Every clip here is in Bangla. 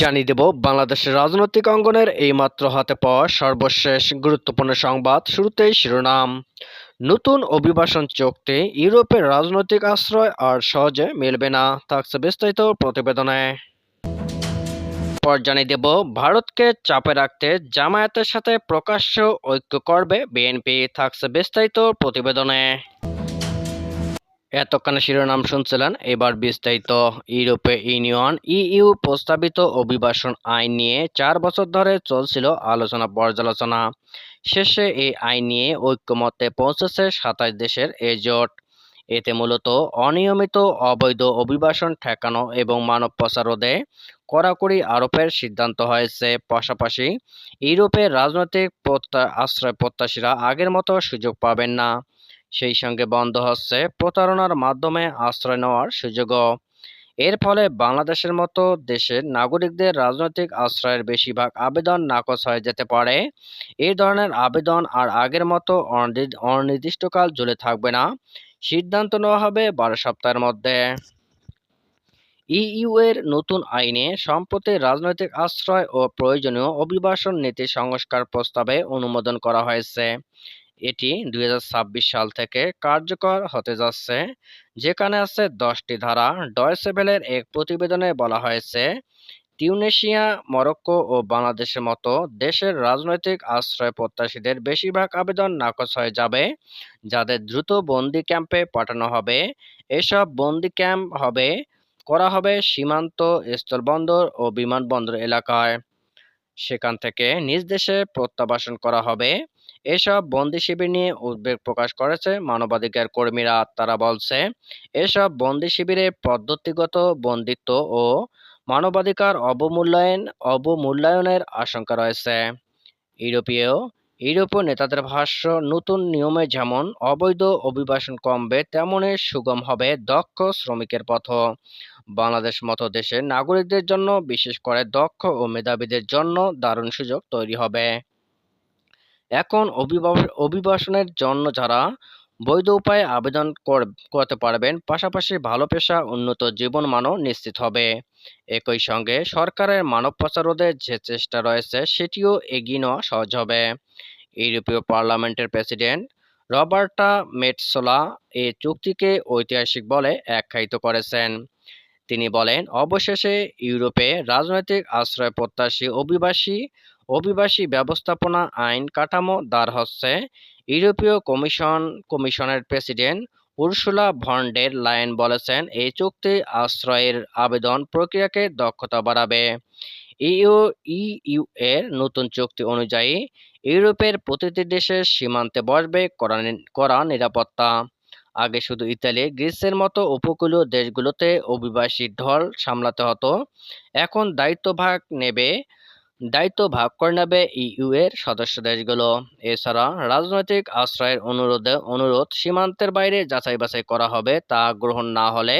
জানিয়ে দেব, বাংলাদেশের রাজনৈতিক অঙ্গনের এইমাত্র হাতে পাওয়া সর্বশেষ গুরুত্বপূর্ণ সংবাদ শুরুতেই শিরোনাম। নতুন অভিবাসন চুক্তি, ইউরোপের রাজনৈতিক আশ্রয় আর সহজে মিলবে না, থাকছে বিস্তারিত প্রতিবেদনে। পর জানিয়ে দেব, ভারতকে চাপে রাখতে জামায়াতের সাথে প্রকাশ্য ঐক্য করবে বিএনপি, থাকছে বিস্তারিত প্রতিবেদনে। এতক্ষণ শিরোনাম শুনছিলেন। এবার বিস্তারিত ইউরোপে ইউনিয়ন, ইইউ প্রস্তাবিত অভিবাসন আইন নিয়ে চার বছর ধরে চলছিল আলোচনা পর্যালোচনা। শেষে এই আইন নিয়ে ঐক্যমত্যে পৌঁছেছে সাতাশ দেশের এ জোট এতে মূলত অনিয়মিত অবৈধ অভিবাসন ঠেকানো এবং মানব পাচার রোধে কড়াকড়ি আরোপের সিদ্ধান্ত হয়েছে। পাশাপাশি ইউরোপের রাজনৈতিক আশ্রয় প্রত্যাশীরা আগের মতো সুযোগ পাবেন না। সেই সঙ্গে বন্ধ হচ্ছে প্রতারণার মাধ্যমে আশ্রয় নেওয়ার সুযোগও। এর ফলে বাংলাদেশের মতো দেশের নাগরিকদের রাজনৈতিক আশ্রয়ের বেশিরভাগ আবেদন নাকচ হয়ে যেতে পারে। এই ধরনের আবেদন আর আগের মতো অনির্দিষ্টকাল ঝুলে থাকবে না। সিদ্ধান্ত নেওয়া হবে বারো সপ্তাহের মধ্যে। ইইউ এর নতুন আইনে সম্প্রতি রাজনৈতিক আশ্রয় ও প্রয়োজনীয় অভিবাসন নীতি সংস্কার প্রস্তাবে অনুমোদন করা হয়েছে। এটি দুই হাজার ছাব্বিশ সাল থেকে কার্যকর হতে যাচ্ছে। যেখানে আছে দশটি ধারা। ডয়সে ভেলের এক প্রতিবেদনে বলা হয়েছে টিউনেশিয়া মরক্কো ও বাংলাদেশের মতো দেশের রাজনৈতিক আশ্রয় প্রত্যাশীদের বেশিরভাগ আবেদন নাকচ হয়ে যাবে, যাদের দ্রুত বন্দি ক্যাম্পে পাঠানো হবে। এসব বন্দি ক্যাম্প হবে, করা হবে সীমান্ত, স্থলবন্দর ও বিমানবন্দর এলাকায়। সেখান থেকে নিজ দেশে প্রত্যাবাসন করা হবে। এসব বন্দি শিবির নিয়ে উদ্বেগ প্রকাশ করেছে মানবাধিকার কর্মীরা। তারা বলছে, এসব বন্দি শিবিরে পদ্ধতিগত বন্দিত্ব ও মানবাধিকার অবমূল্যায়ন, অবমূল্যায়নের আশঙ্কা রয়েছে। ইউরোপীয় ইউরোপীয় নেতাদের ভাষ্য, নতুন নিয়মে যেমন অবৈধ অভিবাসন কমবে তেমনই সুগম হবে দক্ষ শ্রমিকের পথ। বাংলাদেশ মতো দেশের নাগরিকদের জন্য, বিশেষ করে দক্ষ ও মেধাবীদের জন্য, দারুণ সুযোগ তৈরি হবে। এখন অভিবা- অভিবাসনের জন্য যারা বৈধ উপায়ে আবেদন কর- করতে পারবেন, পাশাপাশি ভালো পেশা, উন্নত জীবনমানও নিশ্চিত হবে। একই সঙ্গে সরকারের মানব পাচার রোধে যে চেষ্টা রয়েছে, সেটিও এগিয়ে নেওয়া সহজ হবে। ইউরোপীয় পার্লামেন্টের প্রেসিডেন্ট রবার্টা মেটসোলা এই চুক্তিকে ঐতিহাসিক বলে আখ্যায়িত করেছেন। তিনি বলেন, অবশেষে ইউরোপে রাজনৈতিক আশ্রয় প্রত্যাশী অভিবাসী অভিবাসী ব্যবস্থাপনা আইন কাঠামো দাঁড় হচ্ছে। ইউরোপীয় কমিশন, কমিশনের প্রেসিডেন্ট উর্সুলা ভন ডের লায়েন বলেছেন, এই চুক্তি আশ্রয়ের আবেদন প্রক্রিয়াকে দক্ষতা বাড়াবে। ইউ ইইউ এর নতুন চুক্তি অনুযায়ী ইউরোপের প্রতিটি দেশের সীমান্তে বসবে নি- নিরাপত্তা। আগে শুধু ইতালি, গ্রিসের মতো উপকূলীয় দেশগুলোতে অভিবাসী ঢল সামলাতে হতো। এখন দায়িত্ব ভাগ নেবে দায়িত্ব ভাগ করে নেবে ইইউ এর সদস্য দেশগুলো। এছাড়া রাজনৈতিক আশ্রয়ের অনুরোধে অনুরোধ, সীমান্তের বাইরে যাচাই বাছাই করা হবে তা গ্রহণ না হলে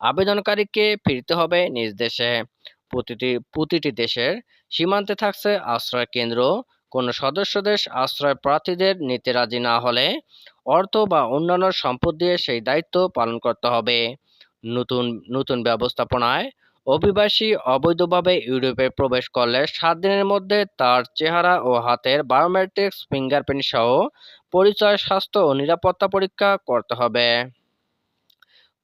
আবেদনকারীকে ফিরতে হবে নিজ দেশে। প্রতিটি প্রতিটি দেশের সীমান্তে থাকছে আশ্রয় কেন্দ্র। কোনো সদস্য দেশ আশ্রয় প্রার্থীদের নিতে রাজি না হলে অর্থ বা অন্যান্য সম্পদ দিয়ে সেই দায়িত্ব পালন করতে হবে। নতুন নতুন ব্যবস্থাপনায় অভিবাসী অবৈধভাবে ইউরোপে প্রবেশ করলে সাত দিনের মধ্যে তার চেহারা ও হাতের বায়োমেট্রিক্স ফিঙ্গারপ্রিন্ট সহ পরিচয়, স্বাস্থ্য ও নিরাপত্তা পরীক্ষা করতে হবে।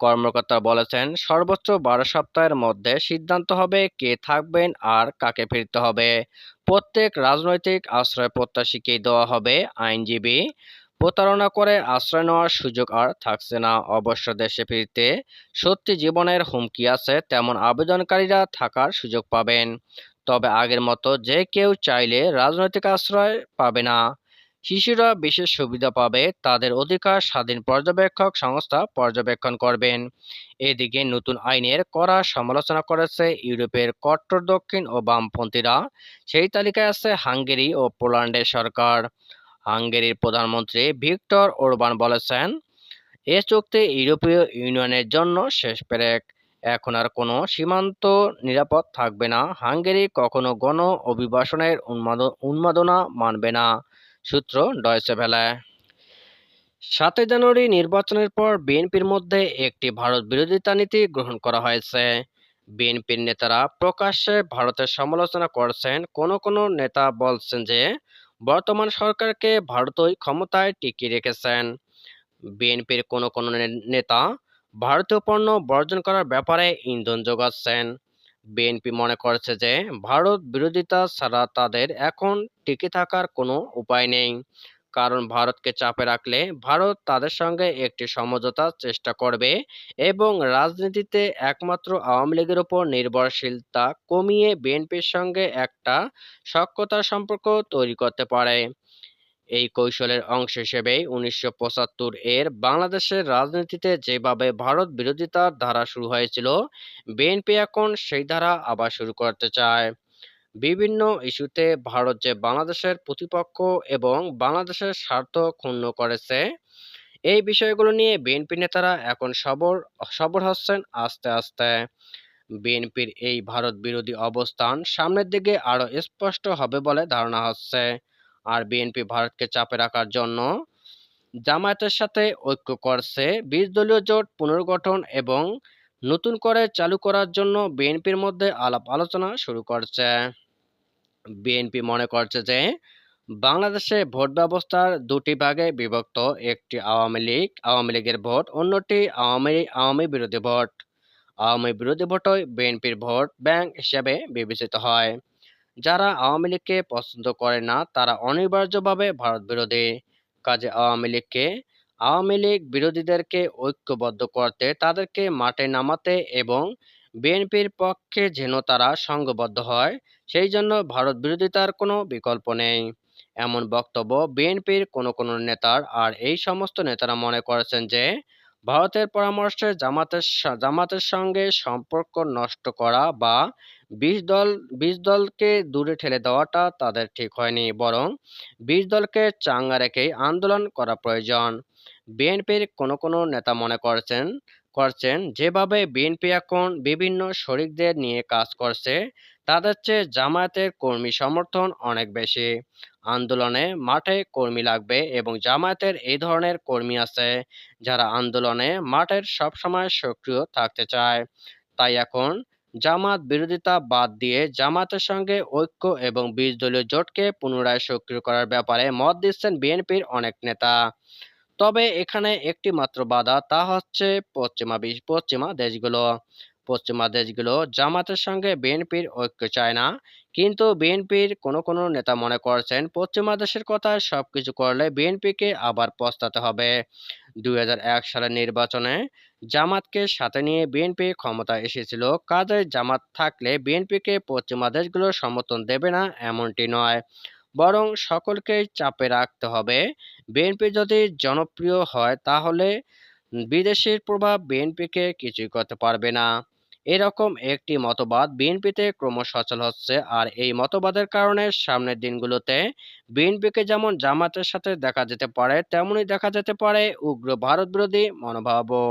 কর্মকর্তা বলেছেন, সর্বোচ্চ বারো সপ্তাহের মধ্যে সিদ্ধান্ত হবে কে থাকবেন আর কাকে ফিরতে হবে। প্রত্যেক রাজনৈতিক আশ্রয় প্রত্যাশীকেই দেওয়া হবে, আইনজীবী প্রতারণা করে আশ্রয় নেওয়ার সুযোগ আর থাকছে না। অবশ্য দেশে ফিরতে সত্যি জীবনের হুমকি আছে, তেমন আবেদনকারীরা থাকার সুযোগ পাবেন। তবে আগের মতো যে কেউ চাইলে রাজনৈতিক আশ্রয় পাবে না। শিশুরা বিশেষ সুবিধা পাবে, তাদের অধিকার স্বাধীন পর্যবেক্ষক সংস্থা পর্যবেক্ষণ করবেন। এদিকে নতুন আইনের কড়া সমালোচনা করেছে ইউরোপের কট্টর দক্ষিণ ও বামপন্থীরা। সেই তালিকায় আছে হাঙ্গেরি ও পোল্যান্ডের সরকার। হাঙ্গেরির প্রধানমন্ত্রী ভিক্টর ওরবান বলেছেন, এ চুক্তি ইউরোপীয় ইউনিয়নের জন্য শেষ পেরেক। এখন আর কোনো সীমান্ত নিরাপদ থাকবে না। হাঙ্গেরি কখনো গণ অভিবাসনের উন্মাদনা মানবে না। সূত্র ডয়চে ভেলে। সাতই জানুয়ারি নির্বাচনের পর বিএনপির মধ্যে একটি ভারত বিরোধিতা নীতি গ্রহণ করা হয়েছে। বিএনপির নেতারা প্রকাশ্যে ভারতের সমালোচনা করছেন। কোনো কোনো নেতা বলছেন যে বর্তমান সরকারকে ভারতই ক্ষমতায় টিকিয়ে রেখেছেন। বিএনপির কোনো কোনো নেতা ভারতীয় পণ্য বর্জন করার ব্যাপারে ইন্ধন যোগাচ্ছেন। বিএনপি মনে করছে যে ভারত বিরোধিতা ছাড়া তাদের এখন টিকে থাকার কোনো উপায় নেই। কারণ ভারতকে চাপে রাখলে ভারত তাদের সঙ্গে একটি সমঝোতার চেষ্টা করবে এবং রাজনীতিতে একমাত্র আওয়ামী লীগের উপর নির্ভরশীলতা কমিয়ে বিএনপির সঙ্গে একটা সখ্যতার সম্পর্ক তৈরি করতে পারে। এই কৌশলের অংশ হিসেবে উনিশশো পঁচাত্তর এর বাংলাদেশের রাজনীতিতে যেভাবে ভারত বিরোধিতার ধারা শুরু হয়েছিল, বিএনপি এখন সেই ধারা আবার শুরু করতে চায়। বিভিন্ন ইস্যুতে ভারত যে বাংলাদেশের প্রতিপক্ষ এবং বাংলাদেশের স্বার্থ ক্ষুণ্ণ করেছে, এই বিষয়গুলো নিয়ে বিএনপি নেতারা এখন সবর সবর হচ্ছেন আস্তে আস্তে। বিএনপির এই ভারত বিরোধী অবস্থান সামনের দিকে আরও স্পষ্ট হবে বলে ধারণা হচ্ছে। আর বিএনপি ভারতকে চাপে রাখার জন্য জামায়াতের সাথে ঐক্য করছে বিশ দলীয় জোট পুনর্গঠন এবং নতুন করে চালু করার জন্য বিএনপির মধ্যে আলাপ আলোচনা শুরু করছে। বিএনপি মনে করছে যে বাংলাদেশে ভোট ব্যবস্থার দুটি ভাগে বিভক্ত, একটি আওয়ামী লীগ, আওয়ামী লীগের ভোট, অন্যটি আওয়ামী আওয়ামী বিরোধী ভোট। আওয়ামী বিরোধী ভোটই বিএনপির ভোট ব্যাংক হিসেবে বিবেচিত হয়। যারা আওয়ামী লীগকে পছন্দ করে না, তারা অনিবার্যভাবে ভারত বিরোধী। কাজে আওয়ামী লীগকে, আওয়ামী লীগ বিরোধীদেরকে ঐক্যবদ্ধ করতে তাদেরকে মাঠে নামাতে এবং বিএনপির পক্ষে যেন তারা সংঘবদ্ধ হয়, সেই জন্য ভারত বিরোধিতার কোনো বিকল্প নেই। এমন বক্তব্য বিএনপির কোনো কোনো নেতার আর এই সমস্ত নেতারা মনে করেছেন যে, ভারতের পরামর্শে জামাতের জামাতের সঙ্গে সম্পর্ক নষ্ট করা বা বিশ দল, বিশ দলকে দূরে ঠেলে দেওয়াটা তাদের ঠিক হয়নি, বরং বিশ দলকে চাঙ্গা রেখেই আন্দোলন করা প্রয়োজন। বিএনপির কোনো কোনো নেতা মনে করছেন করছেন, যেভাবে বিএনপি এখন বিভিন্ন শরিকদের নিয়ে কাজ করছে, তাদের চেয়ে জামায়াতের কর্মী সমর্থন অনেক বেশি। আন্দোলনে মাঠে কর্মী লাগবে এবং জামায়াতের এই ধরনের কর্মী আছে যারা আন্দোলনে মাঠের সবসময় সক্রিয় থাকতে চায়। তাই এখন জামাত বিরোধিতা বাদ দিয়ে জামাতের সঙ্গে ঐক্য এবং বিশ দলীয় জোটকে পুনরায় সক্রিয় করার ব্যাপারে মত দিচ্ছেন বিএনপির অনেক নেতা। তবে এখানে একটি মাত্র বাধা, তা হচ্ছে পশ্চিমা পশ্চিমা দেশগুলো। পশ্চিমা দেশগুলো জামাতের সঙ্গে বিএনপির ঐক্য চায় না, কিন্তু বিএনপির কোনো কোনো নেতা মনে করছেন পশ্চিমা দেশের কথা সবকিছু করলে বিএনপিকে আবার পস্তাতে হবে। দুই হাজার এক সালের নির্বাচনে জামাতকে সাথে নিয়ে বিএনপি ক্ষমতা এসেছিল, কাজে জামাত থাকলে বিএনপিকে পশ্চিমা দেশগুলো সমর্থন দেবে না এমনটি নয়। বরং সকলকে চাপে রাখতে হবে। বিএনপি যদি জনপ্রিয় হয়, তাহলে বিদেশির প্রভাব বিএনপিকে কিছুই করতে পারবে না। এরকম একটি মতবাদ বিএনপিতে ক্রমশ সচল হচ্ছে আর এই মতবাদের কারণে সামনের দিনগুলোতে বিএনপিকে যেমন জামাতের সাথে দেখা যেতে পারে, তেমনই দেখা যেতে পারে উগ্র ভারত বিরোধী মনোভাবও।